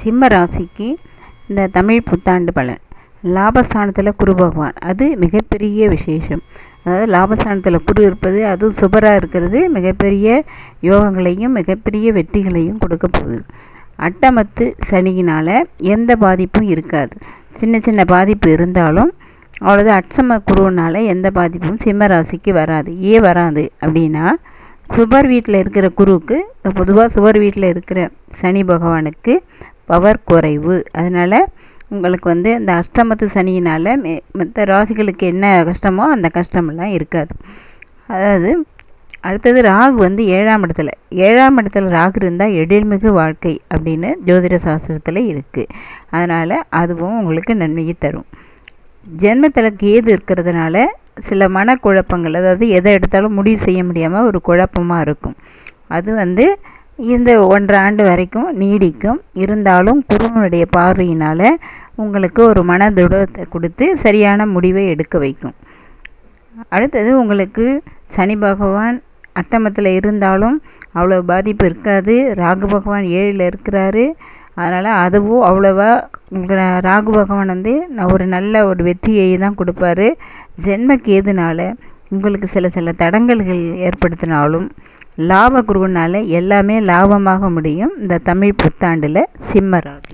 சிம்ம ராசிக்கு இந்த தமிழ் புத்தாண்டு பலன். லாபஸ்தானத்தில் குரு பகவான். அது மிகப்பெரிய விசேஷம். அதாவது லாபஸ்தானத்தில் குரு இருப்பது அதுவும் சுபராக இருக்கிறது மிகப்பெரிய யோகங்களையும் மிகப்பெரிய வெற்றிகளையும் கொடுக்க போகுது. அட்டமத்து சனியினால் எந்த பாதிப்பும் இருக்காது. சின்ன சின்ன பாதிப்பு இருந்தாலும் அவ்வளோதான் அட்சம குருவினால் எந்த பாதிப்பும் சிம்ம ராசிக்கு வராது. ஏன் வராது அப்படின்னா சுபர் வீட்டில் இருக்கிற குருவுக்கு பொதுவாக சுபர் வீட்டில் இருக்கிற சனி பகவானுக்கு பவர் குறைவு. அதனால் உங்களுக்கு வந்து இந்த அஷ்டமத்து சனியினால் மற்ற ராசிகளுக்கு என்ன கஷ்டமோ அந்த கஷ்டமெல்லாம் இருக்காது. அதாவது அடுத்தது ராகு வந்து ஏழாம் இடத்துல. ஏழாம் இடத்துல ராகு இருந்தால் எழில்மிகு வாழ்க்கை அப்படின்னு ஜோதிட சாஸ்திரத்தில் இருக்குது அதனால் அதுவும் உங்களுக்கு நன்மையை தரும். ஜென்மத்தில் கேது இருக்கிறதுனால சில மனக்குழப்பங்கள் அதாவது எதை எடுத்தாலும் முடிவு செய்ய முடியாமல் ஒரு குழப்பமாக இருக்கும். அது வந்து இந்த ஒன்றரை ஆண்டு வரைக்கும் நீடிக்கும். இருந்தாலும் குருவனுடைய பார்வையினால் உங்களுக்கு ஒரு மனதுடத்தை கொடுத்து சரியான முடிவை எடுக்க வைக்கும். அடுத்தது உங்களுக்கு சனி பகவான் அட்டமத்தில் இருந்தாலும் அவ்வளோ பாதிப்பு இருக்காது. ராகு பகவான் ஏழில் இருக்கிறாரு. அதனால் அதுவும் அவ்வளோவா ராகு பகவான் வந்து ஒரு நல்ல ஒரு வெற்றியை தான் கொடுப்பாரு. ஜென்ம கேதுனால் உங்களுக்கு சில சில தடங்கல்கள் ஏற்படுத்தினாலும் லாப குருவினால எல்லாமே லாபமாக முடியும் இந்த தமிழ் புத்தாண்டில் சிம்ம ராகு